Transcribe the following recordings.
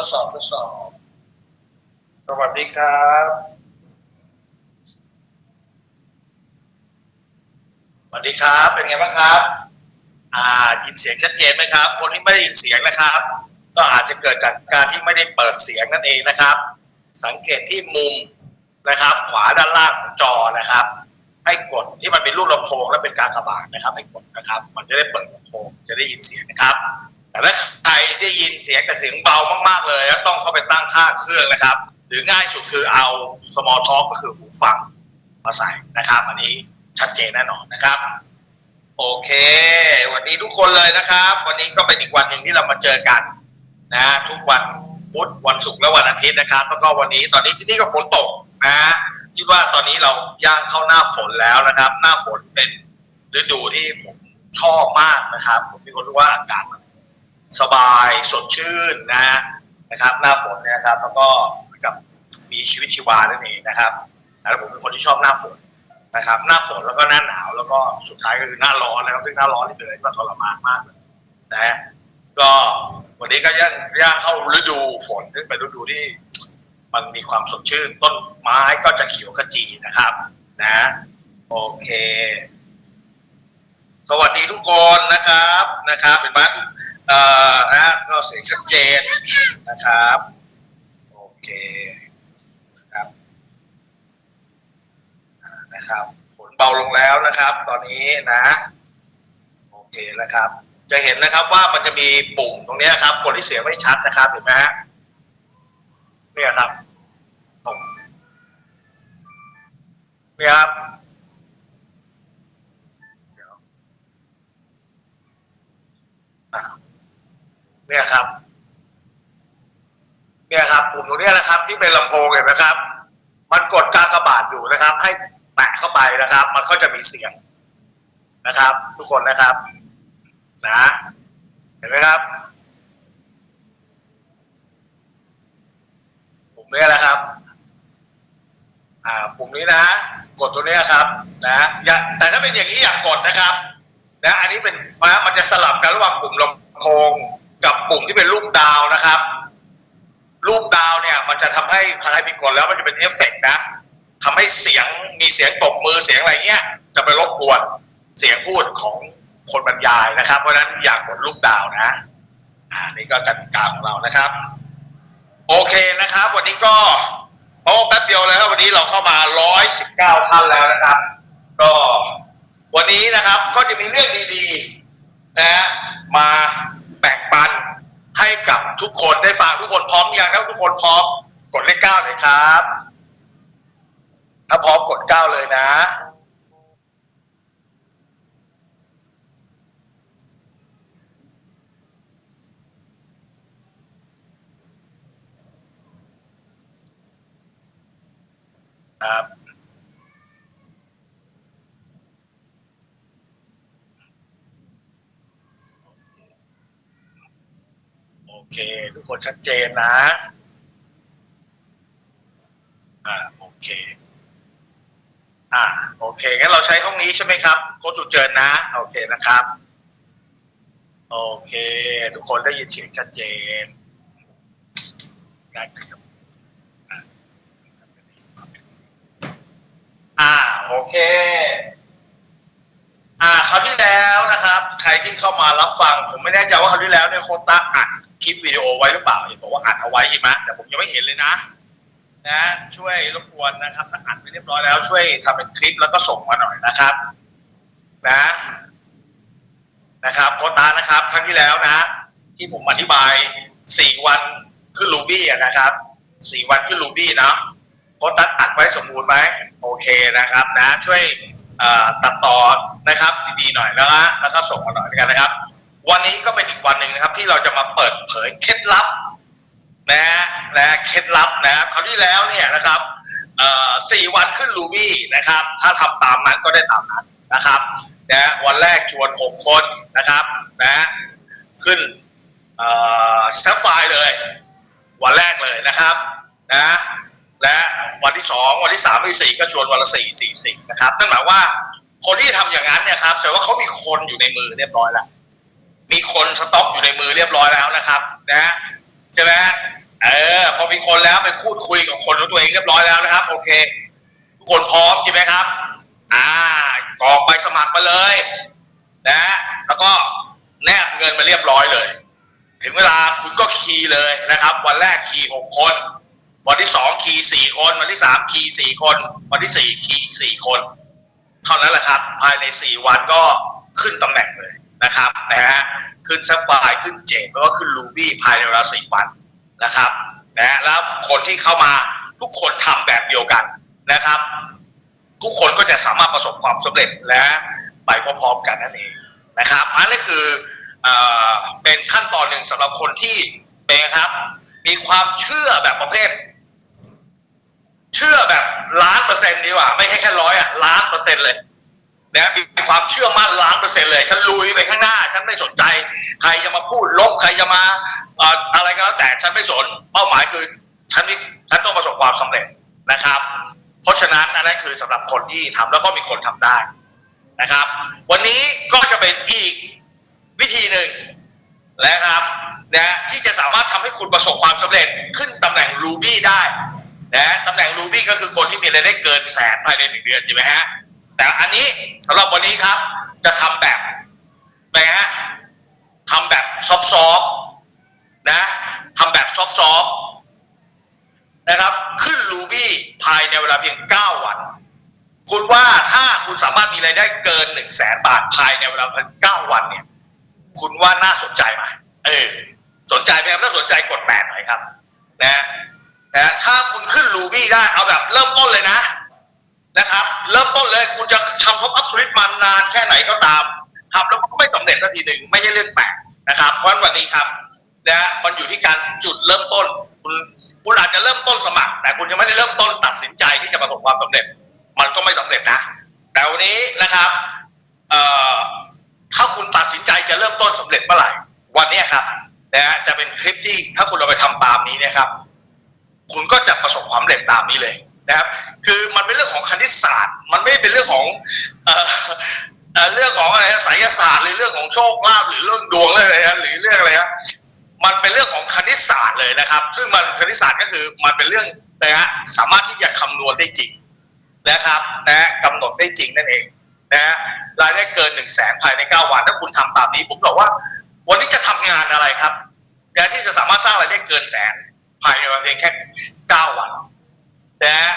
ทดสอบทดสอบ สวัสดีครับ สวัสดีครับ เป็นไงบ้างครับ อ่ายินเสียงชัดเจนไหมครับ คนที่ไม่ได้ยินเสียงนะครับ ก็อาจจะเกิดจากการที่ไม่ได้เปิดเสียงนั่นเองนะครับ สังเกตที่มุมนะครับ ขวาด้านล่างของจอนะครับ ให้กดที่มันเป็นรูปลำโพงและเป็นการขบากนะครับ ให้กดนะครับ มันจะได้เปิดลำโพงจะได้ยินเสียงนะครับ ถ้าใครได้ยินเสียงแต่เสียงเบามากๆเลยแล้วต้องเข้าไปตั้งค่าเครื่องนะครับ หรือง่ายสุดคือเอา small talk ก็คือหูฟังมาใส่นะครับ อันนี้ชัดเจนแน่นอนนะครับ โอเค วันนี้ทุกคนเลยนะครับ วันนี้ก็เป็นอีกวันหนึ่งที่เรามาเจอกันนะทุกวันพุธวันศุกร์และวันอาทิตย์นะครับ แล้วก็วันนี้ตอนนี้ที่นี่ก็ฝนตกนะคิดว่าตอนนี้เราย่างเข้าหน้าฝนแล้วนะครับ หน้าฝนเป็นฤดูที่ผมชอบมากนะครับ ผมมีคนรู้ว่าอากาศมัน สบายสดชื่นนะนะครับ หน้าฝนเนี่ยนะครับ แล้วก็กับมีชีวิตชีวานั่นเองนะครับแล้วผมเป็นคนที่ชอบหน้าฝนนะครับ หน้าฝนแล้วก็หน้าหนาว แล้วก็สุดท้ายก็คือหน้าร้อนนะครับซึ่งหน้าร้อนนี่เป็นอะไรที่มันทรมานมากเลยนะฮะก็วันนี้ก็ย่างย่างเข้าฤดูฝนซึ่งเป็นฤดูที่มันมีความสดชื่น ต้นไม้ก็จะเขียวขจีนะครับ นะ โอเค สวัสดีทุกคนนะครับนะครับเป็นบ้านเอ่อนะก็เสียงชัดเจนนะครับโอเคครับนะครับฝนเบาลงแล้วนะครับ ตอนนี้นะโอเคนะครับ จะเห็นนะครับว่ามันจะมีปุ่มตรงนี้ครับคนที่เสียงไม่ชัดนะครับเห็นไหมฮะเนี่ยครับปุ่มเนี่ยครับเดี๋ยวอะ เนี่ยครับ เนี่ยครับปุ่มตรงนี้นะครับ ที่เป็นลำโพงเห็นไหมครับ มันกดกากบาทอยู่นะครับ ให้แตะเข้าไปนะครับ มันก็จะมีเสียงนะครับ ทุกคนนะครับ นะเห็นไหมครับปุ่มนี้แหละครับ อ่าปุ่มนี้นะ กดตัวนี้ครับ นะอย่าแต่ถ้าเป็นอย่างนี้อย่ากกดนะครับ นะอันนี้เป็นนะมันจะสลับกันระหว่างปุ่มลำโพงกับปุ่มที่เป็นรูปดาวนะครับ รูปดาวเนี่ย มันจะทำให้พายพิกดแล้วมันจะเป็นเอฟเฟกต์นะทำให้เสียงมีเสียงตบมือเสียงอะไรเงี้ย จะไปรบกวนเสียงพูดของคนบรรยายนะครับ เพราะฉะนั้นอย่ากกดรูปดาวนะ อ่านี่ก็กติกาของเรานะครับ โอเคนะครับ วันนี้ก็โอ้แป๊บเดียวเลยครับวันนี้เราเข้ามา 119ท่านแล้วนะครับ ก็ วันนี้นะครับก็จะมีเรื่องดีๆนะฮะมาแบ่งปันให้กับทุกคนได้ฟังทุกคนพร้อมยังครับทุกคนพร้อมกดเลขเก้าเลยครับถ้าพร้อมกดเก้าเลยนะครับ โอเค ทุกคนชัดเจนนะ อ่าโอเค อ่าโอเคงั้นเราใช้ห้องนี้ใช่ไหมครับโค้ชสุเจิญนะ โอเคนะครับ โอเค ทุกคนได้ยินเสียงชัดเจนได้ครับอ่าโอเค อ่าคราวที่แล้วนะครับ ใครที่เข้ามารับฟัง ผมไม่แน่ใจว่าคราวที่แล้วเนี่ยโคตาอัด คลิปวิดีโอไว้หรือเปล่าเห็นบอกว่าอัดเอาไว้ใช่ไหมแต่ผมยังไม่เห็นเลยนะ นะ ช่วยรบกวนนะครับถ้าอัดไปเรียบร้อยแล้ว ช่วยทำเป็นคลิปแล้วก็ส่งมาหน่อยนะครับ นะ นะครับโคตานะครับ ครั้งที่แล้วนะ ที่ผมอธิบายสี่วันขึ้นรูบี้นะครับสี่วันขึ้นรูบี้เนาะโคตาอัดไว้สมบูรณ์ไหมโอเคนะครับ นะ ช่วยตัดต่อนะครับ ดีๆหน่อยแล้วนะแล้วก็ส่งมาหน่อยด้วยกันนะครับ วันนี้ก็เป็นอีกวันหนึ่งนะครับ ที่เราจะมาเปิดเผยเคล็ดลับนะนะเคล็ดลับนะครับคราวที่แล้วเนี่ยนะครับสี่วันขึ้นรูบี้นะครับ ถ้าทำตามนั้นก็ได้ตามนั้นนะครับนะวันแรกชวนหกคนนะครับนะขึ้นเอ่อแซฟไฟร์เลย วันแรกเลยนะครับนะและวันที่สองวันที่สามวันที่สี่ก็ชวนวันละสี่สี่สี่นะครับนั่นหมายว่าคนที่ทำอย่างนั้นเนี่ยครับแสดงว่าเขามีคนอยู่ในมือเรียบร้อยแล้ว มีคนสต็อกอยู่ในมือเรียบร้อยแล้วนะครับนะใช่ไหมเออพอมีคนแล้วไปพูดคุยกับคนของตัวเองเรียบร้อยแล้วนะครับ โอเค ทุกคนพร้อมใช่ไหมครับ อ่ากรอกใบสมัครมาเลยนะแล้วก็แนบเงินมาเรียบร้อยเลย ถึงเวลาคุณก็คีย์เลยนะครับ วันแรกคีย์หกคน วันที่สองคีย์สี่คน วันที่สามคีย์สี่คน วันที่สี่คีย์สี่คน เท่านั้นแหละครับ ภายในสี่วันก็ขึ้นตำแหน่งเลย นะครับนะฮะขึ้นซัฟไฟขึ้นเจดแล้วก็ขึ้นรูบี้ภายในเวลาสี่วันนะครับนะฮะแล้วคนที่เข้ามาทุกคนทำแบบเดียวกันนะครับ ทุกคนก็จะสามารถประสบความสำเร็จและไปพร้อมๆกันนั่นเองนะครับอันนี้คือเอเป็นขั้นตอนหนึ่งสำหรับคนที่เป็นครับ มีความเชื่อแบบประเภท เชื่อแบบล้านเปอร์เซ็นต์ดีกว่า ไม่ใช่แค่ร้อยอะล้านเปอร์เซ็นต์เลย นะมีความเชื่อมั่นล้านเปอร์เซ็นต์เลย ฉันลุยไปข้างหน้า ฉันไม่สนใจ ใครจะมาพูดลบ ใครจะมาอะไรก็แล้วแต่ฉันไม่สน เป้าหมายคือ ฉันมีฉันต้องประสบความสำเร็จนะครับ เพราะฉะนั้นอันนั้นคือสำหรับคนที่ทำแล้วก็มีคนทำได้นะครับ วันนี้ก็จะเป็นอีกวิธีหนึ่งนะครับนะที่จะสามารถทำให้คุณประสบความสำเร็จขึ้นตำแหน่งรูบี้ได้นะตำแหน่งรูบี้ก็คือคนที่มีรายได้เกินแสนภายในหนึ่งเดือนใช่ไหมฮะ แต่อันนี้สำหรับวันนี้ครับ จะทำแบบนะฮะทำแบบซอฟต์ๆนะทำแบบซอฟต์ๆนะครับ ขึ้นรูบี้ภายในเวลาเพียง 9 วัน คุณว่าถ้าคุณสามารถมีรายได้เกิน 1 0 0 0 0แสนบาทภายในเวลาเพียง 9 วันเนี่ย คุณว่าน่าสนใจไหมเออ สนใจไหมครับถ้าสนใจกดแปดหน่อยครับ นะนะถ้าคุณขึ้นรูบี้ได้เอาแบบเริ่มต้นเลยนะ นะครับ เริ่มต้นเลยคุณจะทำท็อปอัพทริปมานานแค่ไหนก็ตามทำแล้วก็ไม่สำเร็จสักทีหนึ่งไม่ใช่เรื่องแปลกนะครับเพราะฉะนั้นวันนี้ครับนะมันอยู่ที่การจุดเริ่มต้น คุณคุณอาจจะเริ่มต้นสมัคร แต่คุณยังไม่ได้เริ่มต้นตัดสินใจที่จะประสบความสำเร็จ มันก็ไม่สำเร็จนะ แต่วันนี้นะครับเอ่อถ้าคุณตัดสินใจจะเริ่มต้นสำเร็จเมื่อไหร่ วันนี้ครับนะฮะจะเป็นคลิปที่ถ้าคุณเอาไปทำตามนี้นะครับ คุณก็จะประสบความสำเร็จตามนี้เลย นะครับ คือมันเป็นเรื่องของคณิตศาสตร์ มันไม่เป็นเรื่องของเอ่อเรื่องของอะไรนะไสยศาสตร์หรือเรื่องของโชคลาภหรือเรื่องดวงอะไรนะหรือเรื่องอะไรนะมันเป็นเรื่องของคณิตศาสตร์เลยนะครับ ซึ่งมันคณิตศาสตร์ก็คือมันเป็นเรื่องนะฮะสามารถที่จะคำนวณได้จริงนะครับนะกำหนดได้จริงนั่นเองนะฮะรายได้เกินหนึ่งแสนภายในเก้าวัน ถ้าคุณทำตามนี้ผมบอกว่า วันนี้จะทำงานอะไรครับการที่จะสามารถสร้างรายได้เกินแสนภายในเพียงแค่เก้าวัน นะ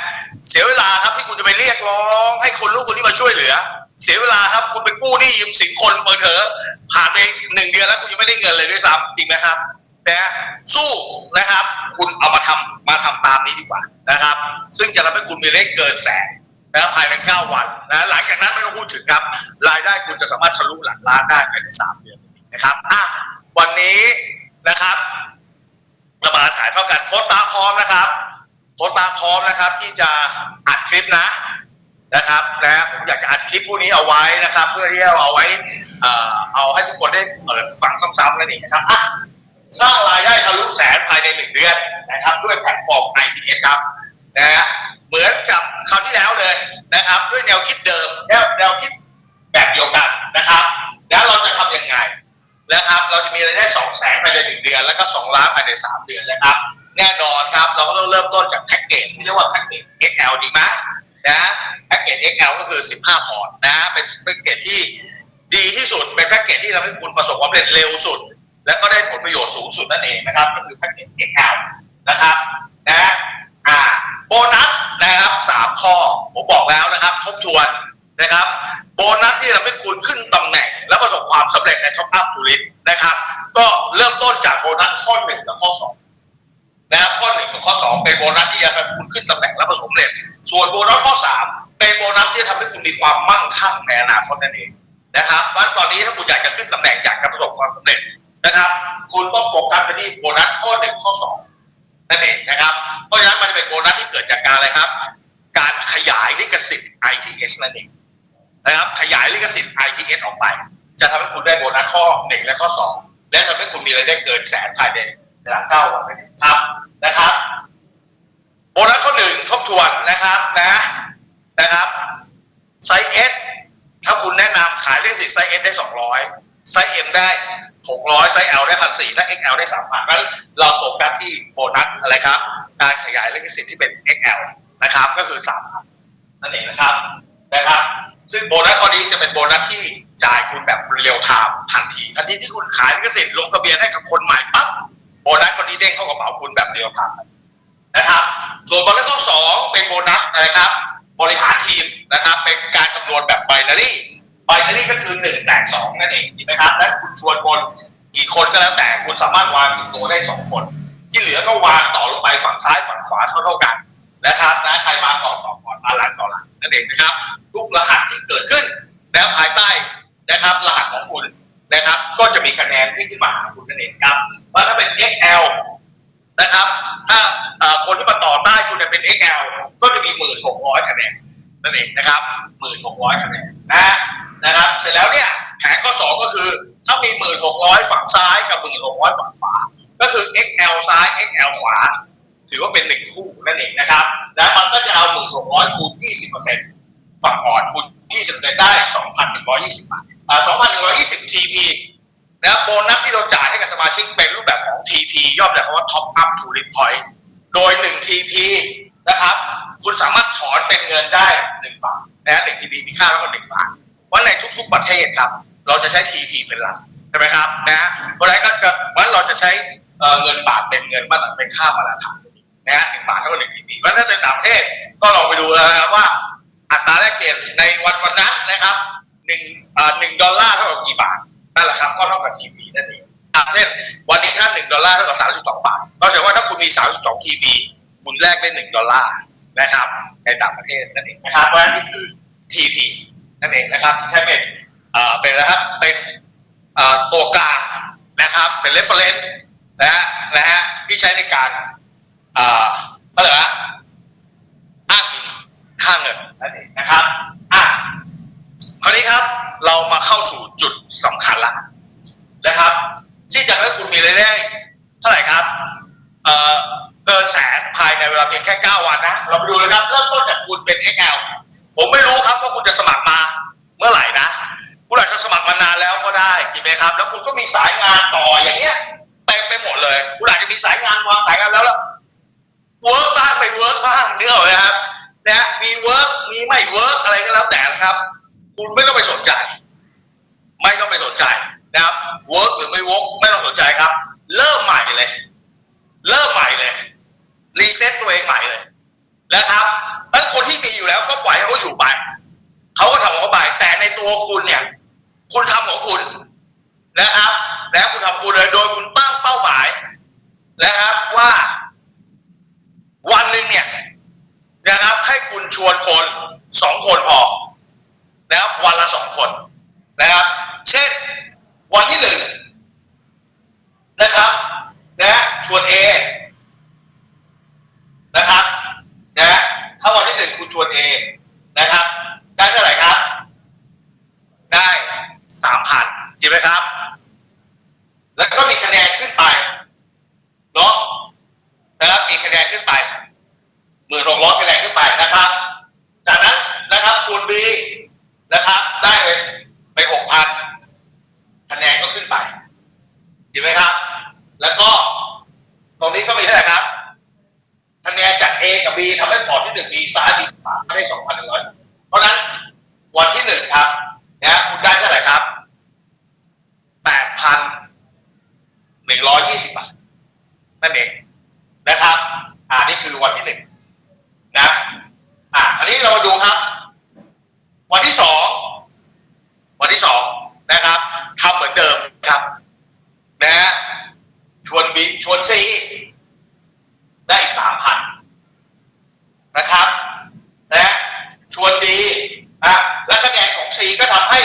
เสียเวลาครับที่คุณจะไปเรียกร้อง ให้คนลูกคนนี้มาช่วยเหลือ เสียเวลาครับคุณไปกู้หนี้ยืมสินคนเปิดเถอะผ่านไปหนึ่งเดือนแล้วคุณยังไม่ได้เงินเลยด้วยซ้ำจริงไหมครับนะสู้นะครับ คุณเอามาทำมาทำตามนี้ดีกว่านะครับ ซึ่งจะทำให้คุณมีเลขเกินแสนนะภายในเก้าวันนะหลังจากนั้นไม่ต้องพูดถึงครับ รายได้คุณจะสามารถทะลุหลักล้านได้ภายในสามเดือนนะครับอะวันนี้นะครับเรามาถ่ายเท่ากันโค้ดตาพร้อมนะครับ โค้ดตาพร้อมนะครับ ที่จะอัดคลิปนะนะครับนะผมอยากจะอัดคลิปพวกนี้เอาไว้นะครับ เพื่อที่จะเอาไว้เอาให้ทุกคนได้เปิดฟังซ้ำๆนั่นเองนะครับอะสร้างรายได้ทะลุแสนภายในหนึ่งเดือนนะครับ ด้วยแพลตฟอร์ม ITS ครับนะฮะเหมือนกับคราวที่แล้วเลยนะครับ ด้วยแนวคิดเดิมแนวแนวคิดแบบเดียวกันนะครับแล้วเราจะทำยังไงนะครับ เราจะมีรายได้สองแสนภายในหนึ่งเดือน แล้วก็สองล้านภายในสามเดือนนะครับ แน่นอนครับ เราก็ต้องเริ่มต้นจากแพ็กเกจที่เรียกว่าแพ็กเกจ XL ดีไหมนะแพ็กเกจ XL ก็คือ 15 พอร์ตนะเป็นแพ็กเกจที่ดีที่สุดเป็นแพ็กเกจที่ทำให้คุณประสบความสำเร็จเร็วสุด และก็ได้ผลประโยชน์สูงสุดนั่นเองนะครับ ก็คือแพ็กเกจ XL นะครับนะอ่าโบนัสนะครับสามข้อผมบอกแล้วนะครับทบทวนนะครับ โบนัสที่ทำให้คุณขึ้นตำแหน่ง และประสบความสำเร็จในท็อปอัพทูริสนะครับ ก็เริ่มต้นจากโบนัสข้อหนึ่งกับข้อสอง นะครับข้อหนึ่งกับข้อสองเป็นโบนัสที่จะทำให้คุณขึ้นตำแหน่งและประสบความเร็จ ส่วนโบนัสข้อสามเป็นโบนัสที่จะทำให้คุณมีความมั่งคั่งในอนาคตนั่นเองนะครับเพราะฉะนั้นตอนนี้ถ้าคุณอยากจะขึ้นตำแหน่งอยากจะประสบความสำเร็จนะครับ คุณต้องโฟกัสไปที่โบนัสข้อหนึ่งข้อสองนั่นเองนะครับเพราะฉะนั้นมันจะเป็นโบนัสที่เกิดจากการอะไรครับ การขยายลิขสิทธิ์ ITS นั่นเองนะครับขยายลิขสิทธิ์ ITS ออกไป จะทำให้คุณได้โบนัสข้อหนึ่งและข้อสองและทำให้คุณมีรายได้เกินแสนภายใน เวลาเก้าวันนั่นเองครับนะครับโบนัสข้อหนึ่งทบทวนนะครับนะนะครับไซส์ S ถ้าคุณแนะนำขายลิขสิทธิ์ไซส์ S ได้200ไซส์ M ได้600ไซส์ L ได้พันสี่ถ้า XL ได้สามพันนั้นเราโฟกัสที่โบนัสอะไรครับ การขยายลิขสิทธิ์ที่เป็น XL นะครับ ก็คือสามพันนั่นเองนะครับนะครับ ซึ่งโบนัสข้อนี้จะเป็นโบนัสที่จ่ายคุณแบบเรียลไทม์ทันทีทันทีที่คุณขายลิขสิทธิ์ลงทะเบียนให้กับคนใหม่ปั๊บ โบนัสคนนี้เด้งเข้ากระเป๋าคุณแบบเรียลไทม์นะครับ ส่วนโบนัสข้อสองเป็นโบนัสนะครับ บริหารทีมนะครับ เป็นการคำนวณแบบไบนารีไบนารี่ก็คือหนึ่งแตกสองนั่นเองถูกไหมครับและคุณชวนคนกี่คนก็แล้วแต่คุณสามารถวางตัวได้สองคน ที่เหลือก็วางต่อลงไปฝั่งซ้ายฝั่งขวาเท่าๆกันนะครับนะใครมาก่อนต่อก่อนมาหลังต่อหลังนั่นเองนะครับทุกรหัสที่เกิดขึ้นแล้วภายใต้นะครับรหัสของคุณ นะครับ ก็จะมีคะแนนที่ขึ้นมาหาคุณนั่นเองครับว่าถ้าเป็น XL นะครับ ถ้าคนที่มาต่อใต้คุณจะเป็น XL ก็จะมี1,600คะแนนนั่นเองนะครับ1,600คะแนนนะนะครับ เสร็จแล้วเนี่ยแผนข้อ2ก็คือถ้ามี1,600ฝั่งซ้ายกับ1,600ฝั่งขวา ก็คือ XL ซ้าย XL ขวา ถือว่าเป็นหนึ่งคู่นั่นเองนะครับ แล้วมันก็จะเอา1,600คูณ20%ฝั่งอ่อนคูณ 20%ได้2,120บาทอ่า2,120 TP นะครับโบนัสที่เราจ่ายให้กับสมาชิกเป็นรูปแบบของ TP ย่อมาจากคำว่า Top Up to Limit Point โดย1 TP นะครับ คุณสามารถถอนเป็นเงินได้1บาทนะ1 TP มีค่ามากกว่า1บาทเพราะในทุกๆประเทศครับ เราจะใช้ TP เป็นหลักใช่ไหมครับนะฮะเพราะฉะนั้นก็จะเพราะฉะนั้นเราจะใช้เงินบาทเป็นเงินมาตรเป็นค่ามาตรฐานนะฮะหนึ่งบาทเท่ากับหนึ่ง TP เพราะฉะนั้นถ้าเป็นต่างประเทศก็ลองไปดูแล้วนะครับว่า อัตราแลกเปลี่ยนในวันวันนั้นนะครับหนึ่งหนึ่งดอลลาร์เท่ากับกี่บาทนั่นแหละครับก็เท่ากับทีวีนั่นเองอะเช่นวันนี้ถ้าหนึ่งดอลลาร์เท่ากับสามสิบสองบาทก็แสดงว่าถ้าคุณมีสามสิบสองทีวีคุณแลกได้หนึ่งดอลลาร์นะครับ ในต่างประเทศนั่นเองนะครับเพราะฉะนั้นนี่คือทีวีนั่นเองนะครับที่ใช้เป็นเอ่อเป็นนะครับเป็นเอ่อตัวกลางนะครับ เป็น reference นะฮะนะฮะที่ใช้ในการเอ่อก็เลยว่าอ้างอิง ค่าเงินนั่นเองนะครับอะคราวนี้ครับเรามาเข้าสู่จุดสำคัญละนะครับ ที่จะให้คุณมีรายได้เท่าไหร่ครับเอ่อเกินแสนภายในเวลาเพียงแค่ 9 วันนะ เราไปดูเลยครับเริ่มต้นจากคุณเป็น XL ผมไม่รู้ครับว่าคุณจะสมัครมาเมื่อไหร่นะคุณอาจจะสมัครมานานแล้วก็ได้จริงไหมครับ แล้วคุณก็มีสายงานต่ออย่างเงี้ยเต็มไปหมดเลย คุณอาจจะมีสายงานวางสายงานแล้วแล้วเวิร์กบ้างไม่เวิร์กบ้างเนื้ออกไหมครับ นะฮะมีเวิร์กมีไม่เวิร์กอะไรก็แล้วแต่นะครับ คุณไม่ต้องไปสนใจ ไม่ต้องไปสนใจนะครับเวิร์กหรือไม่เวิร์กไม่ต้องสนใจครับ เริ่มใหม่เลย เริ่มใหม่เลยรีเซ็ตตัวเองใหม่เลยนะครับแล้วคนที่มีอยู่แล้วก็ปล่อยให้เขาอยู่ไปเขาก็ทำของเขาไปแต่ในตัวคุณเนี่ย คุณทำของคุณนะครับ แล้วคุณทำคุณเลยโดยคุณตั้งเป้าหมายนะครับว่า วันหนึ่งเนี่ยนะครับ ให้คุณ ชวนคนสองคนพอนะครับวันละสองคนนะครับ เช่นวันที่หนึ่งนะครับนะชวน A นะครับนะถ้าวันที่หนึ่งคุณชวน A นะครับ ได้เท่าไหร่ครับ ได้สามพันจริงไหมครับ แล้วก็มีคะแนนขึ้นไปเนาะนะครับมีคะแนนขึ้นไปหมื่นหกร้อยคะแนนขึ้นไปนะครับ จากนั้นนะครับ ชวน B นะครับ ได้ไปไปหกพันคะแนนก็ขึ้นไปจริงไหมครับ แล้วก็ตรงนี้ก็มีเท่าไหร่ครับคะแนนจาก A กับ B ทำให้พอร์ตที่หนึ่ง B ซ้าย B ขวาได้สองพันหนึ่งร้อยเพราะฉะนั้นวันที่หนึ่งครับนะคุณได้เท่าไหร่ครับแปดพันหนึ่งร้อยยี่สิบบาทนั่นเองนะครับ อ่านี่คือวันที่หนึ่งนะ อ่าอันนี้เรามาดูครับ วันที่สองวันที่สองนะครับทำเหมือนเดิมครับ นะฮะชวนบีชวนซีได้อีกสามพันนะครับนะชวนดีนะและคะแนนของซีก็ทำให้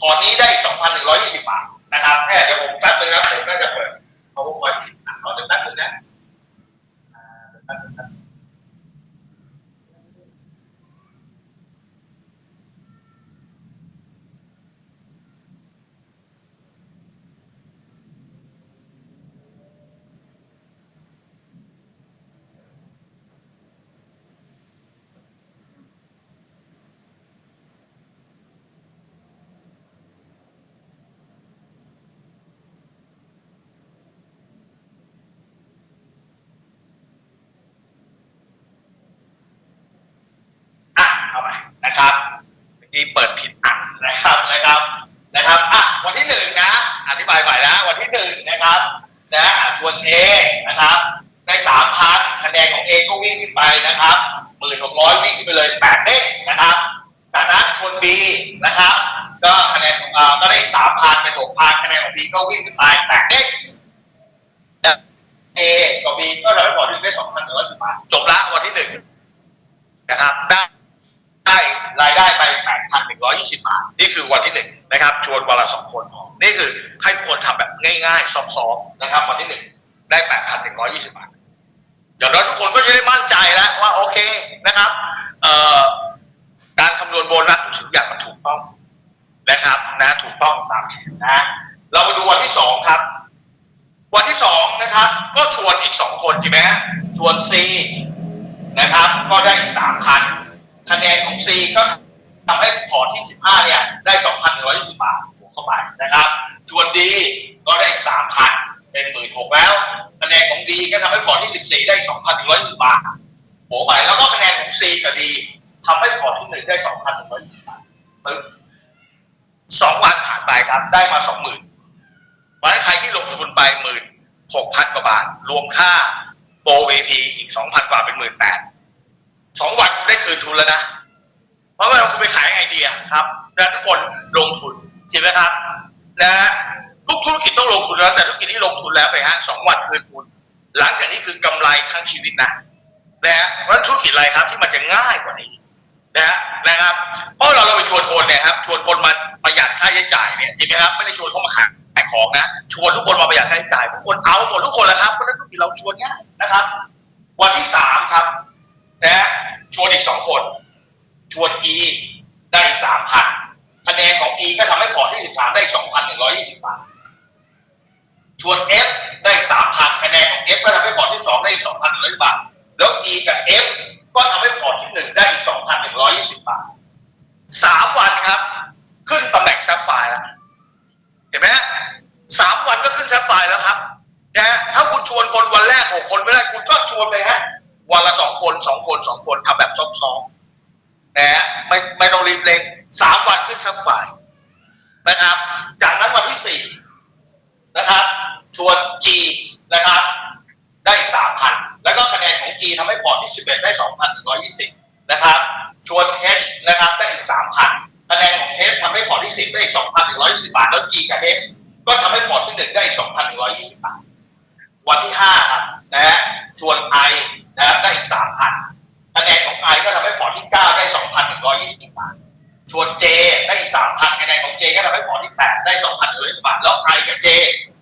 พอร์ตนี้ได้อีกสองพันหนึ่งร้อยยี่สิบบาทนะครับแค่เดี๋ยวผมแป๊บนึงครับผมน่าจะเปิดเอาไว้ผิดเอาเดี๋ยวแป๊บนึงนะแป๊บนึงครั บมีเปิดผิดอันนะครับนะครับนะครับอะวันที่หนึ่งนะ อธิบายใหม่นะวันที่หนึ่งนะครับนะอะชวนเอนะครับได้สามพันคะแนนของเอก็วิ่งขึ้นไปนะครับหมื่นหกร้อยวิ่งขึ้นไปเลยแปดเด้งนะครับจากนั้นชวนบีนะครับก็คะแนนอ่าก็ได้สามพันเป็นหกพันคะแนนของบีก็วิ่งขึ้นไปแปดเด้งเอกับบีก็ทำให้พอร์ตที่ได้สองพันหนึ่งร้อยสิบบาทจบละวันที่หนึ่งนะครับได้ ได้รายได้ไปแปดพันหนึ่งร้อยยี่สิบาท นี่คือวันที่หนึ่งนะครับ ชวนวันละสองคนพอนี่คือให้คนทำแบบง่ายๆซอฟๆนะครับ วันที่หนึ่งได้แปดพันหนึ่งร้อยยี่สิบาท อย่างน้อยทุกคนก็จะได้มั่นใจแล้วว่าโอเคนะครับการคำนวณโบนัสทุกอย่างมันถูกต้องนะครับนะถูกต้องตามแผนนะเรามาดูวันที่สองครับ วันที่สองนะครับ ก็ชวนอีกสองคนใช่ไหมชวนซีนะครับ ก็ได้อีกสามพัน คะแนนของซีก็ทำให้พอร์ตที่สิบห้าเนี่ย ได้สองพันหนึ่งร้อยยี่สิบาทบวกเข้าไปนะครับชวนดีก็ได้อีกสามพันเป็นหมื่นหกแล้ว คะแนนของดีก็ทำให้พอร์ตที่สิบสี่ได้สองพันหนึ่งร้อยสิบบาทบวกไป แล้วก็คะแนนของซีกับดีทำให้พอร์ตที่หนึ่งได้สองพันหนึ่งร้อยสิบบาทปึ๊บสองวันผ่านไปครับ ได้มาสองหมื่นวันนั้ใครที่ลงทุนไปหมื่นหกพันกว่าบาท รวมค่าโปร VP อีกสองพันกว่าเป็นหมื่นแปดสองวันคุณได้คืนทุน แล้วนะ เพราะว่าเราคุณไปขายไอเดียครับ และทุกคนลงทุนจริงไหมครับ นะทุกธุรกิจต้องลงทุนแล้ว แต่ธุรกิจที่ลงทุนแล้วไปฮะสองวันคืนทุน หลังจากนี้คือกำไรทั้งชีวิตนะนะฮะเพราะธุรกิจอะไรครับที่มันจะง่ายกว่านี้นะฮะนะครับเพราะเราเราไปชวนคนเนี่ยครับชวนคนมาประหยัดค่าใช้จ่ายเนี่ยจริงไหมครับไม่ได้ชวนเขามาขายขายของนะชวนทุกคนมาประหยัดค่าใช้จ่ายทุกคนเอาหมดทุกคนแหละครับเพราะฉะนั้นธุรกิจเราชวนง่ายนะครับ วันที่สามครับ นะชวนอีกสองคน ชวน E ได้อีกสามพันคะแนนของ E ก็ทำให้พอร์ตที่สิบสามได้สองพันหนึ่งร้อยยี่สิบบาทชวน F ได้อีกสามพันคะแนนของ F ก็ทำให้พอร์ตที่สองได้อีกสองพันหนึ่งร้อยบาทแล้ว E กับ F ก็ทำให้พอร์ตที่หนึ่งได้อีกสองพันหนึ่งร้อยยี่สิบบาทสามวันครับ ขึ้นตำแหน่งซับไฟล์แล้วเห็นไหมสามวันก็ขึ้นซับไฟล์แล้วครับนะฮะถ้าคุณชวนคนวันแรกหกคนไม่ได้คุณก็ชวนไปฮะ วันละสองคนสองคนสองคนทำแบบซอฟๆนะฮะไม่ไม่ต้องรีบเร่งสามวันขึ้นซับไฟล์นะครับ จากนั้นวันที่สี่นะครับ ชวน G นะครับ ได้อีกสามพันแล้วก็คะแนนของ G ทำให้พอร์ตที่สิบเอ็ดได้สองพันหนึ่งร้อยยี่สิบนะครับ ชวนเฮชนะครับได้อีกสามพันคะแนนของเฮชทำให้พอร์ตที่สิบได้อีกสองพันหนึ่งร้อยยี่สิบาทแล้ว G กับเฮชก็ทำให้พอร์ตที่หนึ่งได้อีกสองพันหนึ่งร้อยยี่สิบาทวันที่ห้าครับนะฮะชวน I นะครับได้อีกสามพันคะแนนของ I ก็ทำให้พอร์ตที่เก้าได้สองพันหนึ่งร้อยยี่สิบบาทชวน J ได้อีกสามพันคะแนนของ J ก็ทำให้พอร์ตที่แปดได้สองพันหนึ่งร้อยบาทแล้ว I กับ J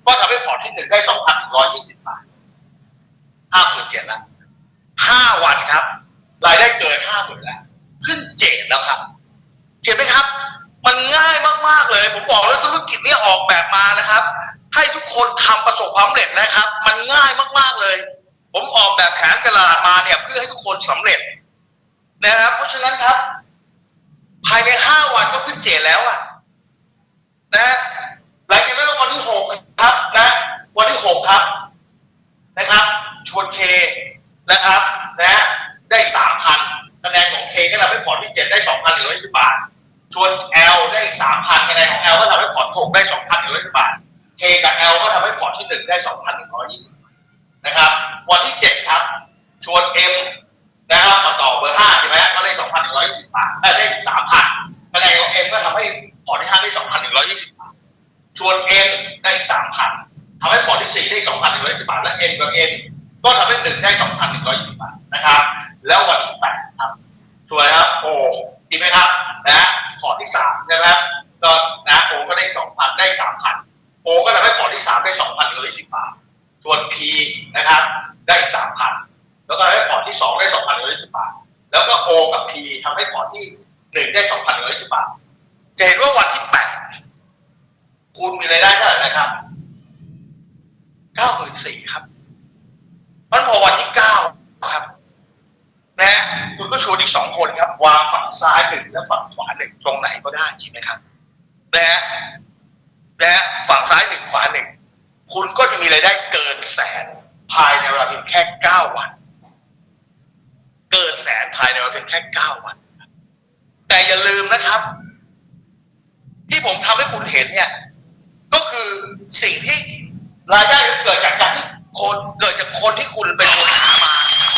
ก็ทำให้พอร์ตที่หนึ่งได้สองพันหนึ่งร้อยยี่สิบบาทห้าหมื่นเจ็ดล้วห้าวันครับ รายได้เกินห้าหมื่นแล้วขึ้นเจ็ดแล้วครับเห็นไหมครับ มันง่ายมากๆเลย ผมบอกแล้วธุรกิจเนี้ออกแบบมานะครับ ให้ทุกคนทำประสบความสำเร็จนะครับ มันง่ายมากๆเลย ผมออกแบบแผนกรตลาดมาเนี่ย เพื่อให้ทุกคนสำเร็จนะครับเพราะฉะนั้นครับ ภายในห้าวันก็ขึ้นเจแล้วอะนะหลังจากนั้นวันที่หกครับนะ วันที่หกครับ นะครับ ชวนเคนะครับนะได้สามพันคะแนนของเคก็ทำให้พอร์ตที่เจ็ดได้สองพันหนึ่งร้อยสิบบาท ชวน L ได้สามพันคะแนนของ L ก็ทำให้พอร์ตหกได้สองพันหนึ่งร้อยสิบบาท K กับ L ก็ทำให้พอร์ตที่หนึ่งได้สองพันหนึ่งร้อยยี่สิบ นะครับ วันที่เจ็ดครับ ชวนเอ็นะครับมาต่อเบอร์ห้าใช่ไหมก็ได้สองพันหนึ่งร้อยยี่สิบบาทได้สามพันคะแนนของ M ก็ทำให้พอร์ตที่ห้าได้สองพันหนึ่งร้อยยี่สิบบาท ชวน N ได้อีกสามพันทำให้พอร์ตที่สี่ได้สองพันหนึ่งร้อยสิบบาท และ N กับ N ก็ทำให้หนึ่งได้สองพันหนึ่งร้อยยี่สิบบาทนะครับ แล้ววันที่แปดครับชวนครับโอ้ดีไหมครับนะพอร์ตที่สามนะครับก็นะโอก็ได้สองพันได้สามพันโอก็ทำให้พอร์ตที่สามได้สองพันหนึ่งร้อยยี่สิบบาท ส่วน P นะครับได้สามพันแล้วก็ให้พอร์ตที่สองได้สองพันหนึ่งร้อยสิบบาท แล้วก็ O กับ P ทำให้พอร์ตที่หนึ่งได้สองพันหนึ่งร้อยสิบบาทจะเห็นว่าวันที่แปดคุณมีรายได้เท่าไหร่นะครับเก้าหมื่นสี่ครับมันพอวันที่เก้าครับนะคุณก็ชวนอีกสองคนครับ วางฝั่งซ้ายหนึ่งและฝั่งขวาหนึ่งตรงไหนก็ได้ใช่ไหมครับนะนะฝั่งซ้ายหนึ่งขวาหนึ่ง คุณก็จะมีรายได้เกินแสนภายในเวลาเพียงแค่เก้าวัน เกินแสนภายในเวลาเพียงแค่เก้าวัน แต่อย่าลืมนะครับ ที่ผมทำให้คุณเห็นเนี่ย ก็คือสิ่งที่รายได้เกิดจากการที่คนเกิดจากคนที่คุณเป็นคนหามา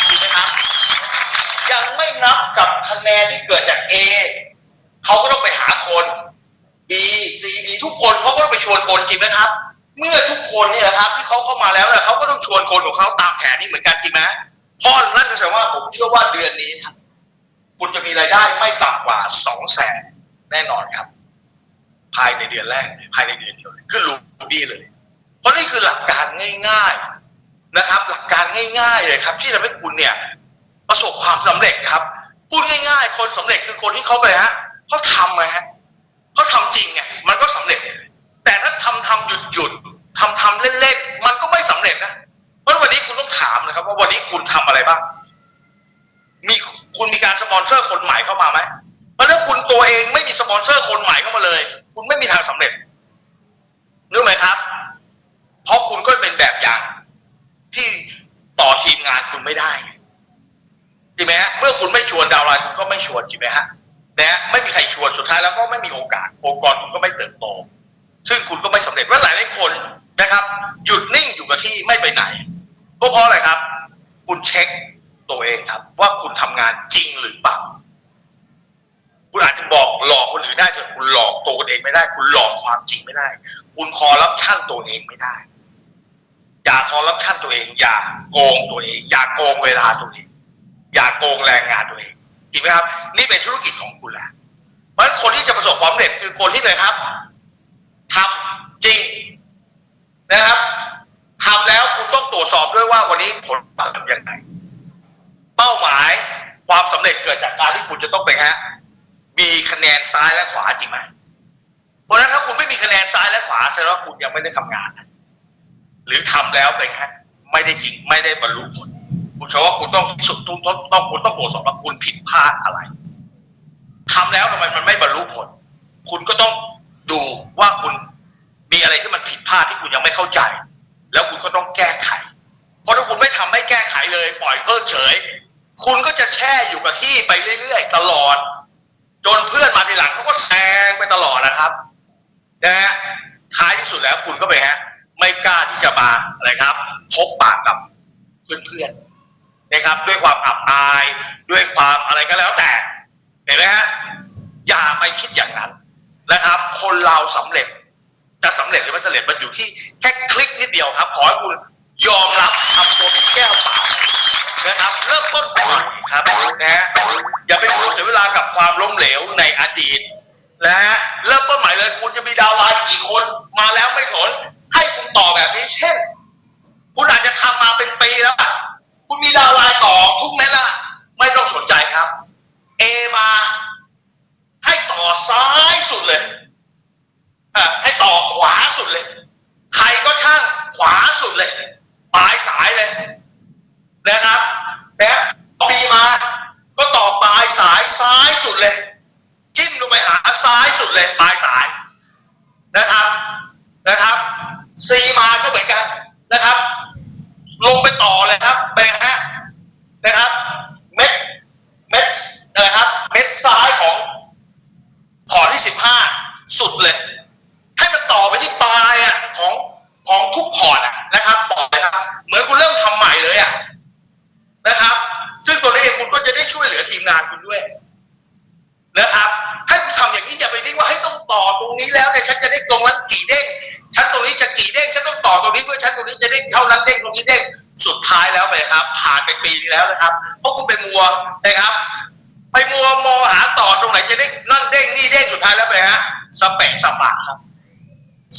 ถูกไหมครับ ยังไม่นับกับคะแนนที่เกิดจาก A เขาก็ต้องไปหาคน B C D ทุกคนเขาก็ต้องไปชวนคนจริงไหมครับ เมื่อทุกคนเนี่ยครับ ที่เขาเข้ามาแล้วเนี่ยเขาก็ต้องชวนคนของเขาตามแผนนี้เหมือนกันจริงไหมเพราะนั่นจะแสดงว่าผมเชื่อว่าเดือนนี้ครับคุณจะมีรายได้ไม่ต่ำกว่าสองแสนแน่นอนครับ ภายในเดือนแรกภายในเดือนเดียวเลยคือรูบี้เลย เพราะนี่คือหลักการง่าย ๆนะครับ หลักการง่ายๆเลยครับ ที่ทำให้คุณเนี่ยประสบความสำเร็จครับพูดง่ายๆ คนสำเร็จคือคนที่เขาไปฮะเขาทำไงฮะเขาทำจริงไงมันก็สำเร็จ จริงหรือเปล่า คุณอาจจะบอกหลอกคนอื่นได้แต่คุณหลอกตัวคุณเองไม่ได้ คุณหลอกความจริงไม่ได้ คุณคอร์รัปชันตัวเองไม่ได้ อย่าคอร์รัปชันตัวเอง อย่าโกงตัวเอง อย่าโกงเวลาตัวเอง อย่าโกงแรงงานตัวเองจริงไหมครับ นี่เป็นธุรกิจของคุณแหละเพราะฉะนั้นคนที่จะประสบความสำเร็จคือคนที่เลยครับทำจริงนะครับทำแล้วคุณต้องตรวจสอบด้วยว่าวันนี้ผลลัพธ์เป็นยังไง เป้าหมาย ความสำเร็จเกิดจากการที่คุณจะต้องไปฮะ มีคะแนนซ้ายและขวาจริงไหมเพราะนั้นถ้าคุณไม่มีคะแนนซ้ายและขวาแสดงว่าคุณยังไม่ได้ทำงาน หรือทำแล้วไปฮะไม่ได้จริงไม่ได้บรรลุผลคุณเชื่อว่าคุณต้องสุดต้องต้องต้องคุณต้องตรวจสอบว่าคุณผิดพลาดอะไรทำแล้วทำไมมันไม่บรรลุผล คุณก็ต้องดูว่าคุณมีอะไรที่มันผิดพลาดที่คุณยังไม่เข้าใจ แล้วคุณก็ต้องแก้ไข เพราะถ้าคุณไม่ทำไม่แก้ไขเลย ปล่อยเพิกเฉย คุณก็จะแช่อยู่กับที่ไปเรื่อยๆ ตลอด จนเพื่อนมาทีหลังเขาก็แซงไปตลอดนะครับนะฮะท้ายที่สุดแล้วคุณก็ไปฮะ ไม่กล้าที่จะมาอะไรครับพบปากกับเพื่อนๆนะครับ ด้วยความอับอาย ด้วยความอะไรก็แล้วแต่เห็นไหมฮะอย่าไปคิดอย่างนั้นนะครับ คนเราสำเร็จจะสำเร็จหรือไม่สำเร็จมันอยู่ที่แค่คลิกนิดเดียวครับ ขอให้คุณยอมรับทำตัวเป็นแก้วเปล่า นะครับ เริ่มต้นใหม่ครับนะฮะอย่าไปมัวเสียเวลากับความล้มเหลวในอดีตนะฮะเริ่มต้นใหม่เลยคุณจะมีดาวไลน์กี่คนมาแล้วไม่สนให้คุณต่อแบบนี้เช่น คุณอาจจะทำมาเป็นปีแล้วคุณมีดาวไลน์ต่อทุกเม็ดละไม่ต้องสนใจครับ A มา ให้ต่อซ้ายสุดเลยอะให้ต่อขวาสุดเลย ใครก็ช่างขวาสุดเลยปลายสายเลย นะค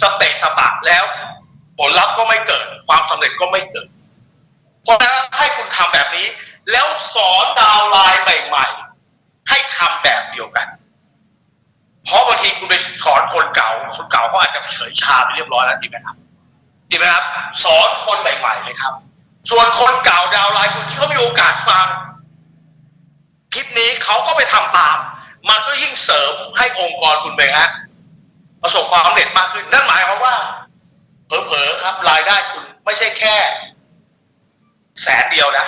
สเปะสปะแล้วผลลัพธ์ก็ไม่เกิด ความสำเร็จก็ไม่เกิด เพราะฉะนั้นให้คุณทำแบบนี้ แล้วสอนดาวไลน์ใหม่ ๆ ให้ทำแบบเดียวกัน เพราะบางทีคุณไปสอนคนเก่า คนเก่าเขาอาจจะเฉยชาไปเรียบร้อยแล้วดีไหมครับดีไหมครับ สอนคนใหม่ ๆ เลยครับ ส่วนคนเก่าดาวไลน์คุณที่เขามีโอกาสฟังคลิปนี้เขาก็ไปทำตาม มันก็ยิ่งเสริมให้องค์กรคุณไปฮะ ประสบความสำเร็จมากขึ้น นั่นหมายความว่าเผลอๆครับรายได้คุณไม่ใช่แค่ แสนเดียวนะ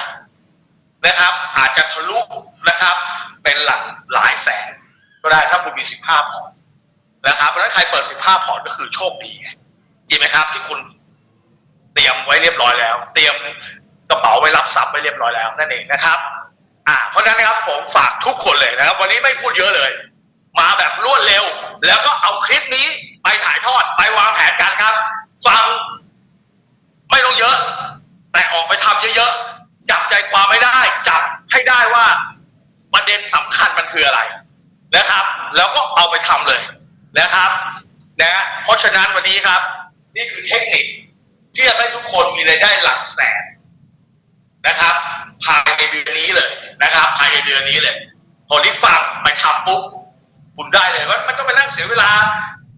นะครับ อาจจะทะลุนะครับ เป็นหลักหลายแสน ก็ได้ถ้าคุณมีสิบห้าพอร์ตนะครับเพราะฉะนั้นใครเปิดสิบห้าพอร์ตก็คือโชคดีจริงไหมครับ ที่คุณเตรียมไว้เรียบร้อยแล้ว เตรียมกระเป๋าไว้รับทรัพย์ไว้เรียบร้อยแล้วนั่นเองนะครับ อ่า เพราะฉะนั้นนะครับผมฝากทุกคนเลยนะครับ วันนี้ไม่พูดเยอะเลย มาแบบรวดเร็ว แล้วก็เอาคลิปนี้ไปถ่ายทอดไปวางแผนกันครับ ฟังไม่ต้องเยอะ แต่ออกไปทำเยอะๆจับใจความไม่ได้ จับให้ได้ว่าประเด็นสำคัญมันคืออะไรนะครับ แล้วก็เอาไปทำเลยนะครับนะเพราะฉะนั้นวันนี้ครับ นี่คือเทคนิคที่จะให้ทุกคนมีรายได้หลักแสนนะครับ ภายในเดือนนี้เลยนะครับ ภายในเดือนนี้เลยคนที่ฟังไปทำปุ๊บ คุณได้เลยว่ามันต้องไปนั่งเสียเวลา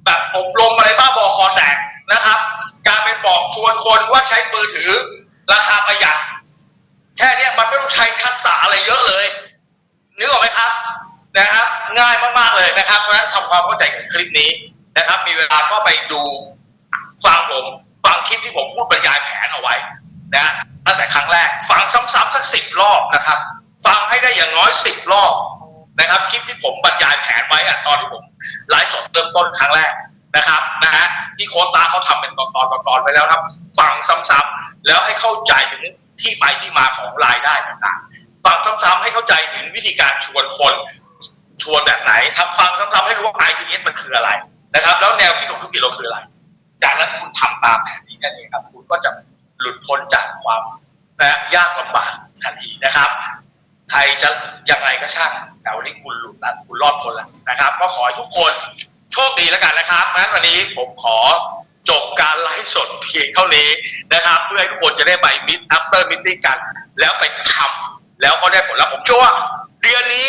แบบอบรมอะไรบ้าบอคอแตกนะครับ การไปบอกชวนคนว่าใช้มือถือ ราคาประหยัด แค่นี้มันไม่ต้องใช้ทักษะอะไรเยอะเลยนึกออกไหมครับนะครับ ง่ายมากๆเลยนะครับเพราะฉะนั้นทำความเข้าใจกับคลิปนี้นะครับ มีเวลาก็ไปดูฟังผมฟังคลิปที่ผมพูดบรรยายแผนเอาไว้นะตั้งแต่ครั้งแรก ฟังซ้ำๆสักสิบรอบนะครับ ฟังให้ได้อย่างน้อยสิบรอบ นะครับคลิปที่ผมบรรยายแผนไว้อะตอนที่ผมไลฟ์สดเริ่มต้นครั้งแรกนะครับนะฮะที่โค้ชตาเขาทำเป็นตอนตอนตอนไปแล้วครับ ฟังซ้ำๆแล้วให้เข้าใจถึงที่ไปที่มาของรายได้ต่างๆฟังซ้ำๆให้เข้าใจถึงวิธีการชวนคนชวนแบบไหนทำฟังซ้ำๆให้รู้ว่า ITS มันคืออะไรนะครับ แล้วแนวคิดของธุรกิจเราคืออะไร จากนั้นคุณทำตามแผนนี้นั่นเองครับ คุณก็จะหลุดพ้นจากความนะยากลำบากทันทีนะครับ ใครจะยังไงก็ช่างแต่วันนี้คุณหลุดแล้วคุณรอดพ้นแล้วนะครับ ก็ขอให้ทุกคนโชคดีแล้วกันนะครับงั้นวันนี้ผมขอจบการไลฟ์สดเพียงเท่านี้นะครับ เพื่อให้ทุกคนจะได้ไปมิตอัปเตอร์มิทติ้งกัน แล้วไปทำแล้วก็ได้ผลลัพธ์ผมเชื่อว่า เดือนนี้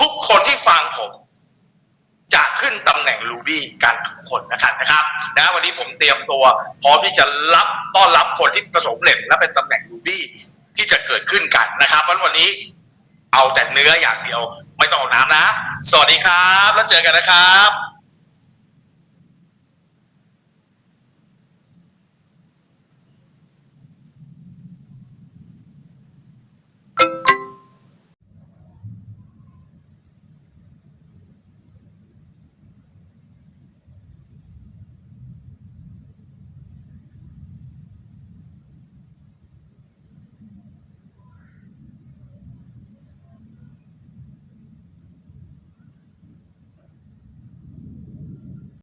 ทุกคนที่ฟังผมจะขึ้นตำแหน่งรูบี้กันทุกคนนะครับนะครับนะวันนี้ผมเตรียมตัว พร้อมที่จะรับต้อนรับคนที่ประสบความสำเร็จและเป็นตำแหน่งรูบี้ที่จะเกิดขึ้นกันนะครับเพราะวันนี้ เอาแต่เนื้ออย่างเดียวไม่ต้องเอาน้ำนะสวัสดีครับแล้วเจอกันนะครับ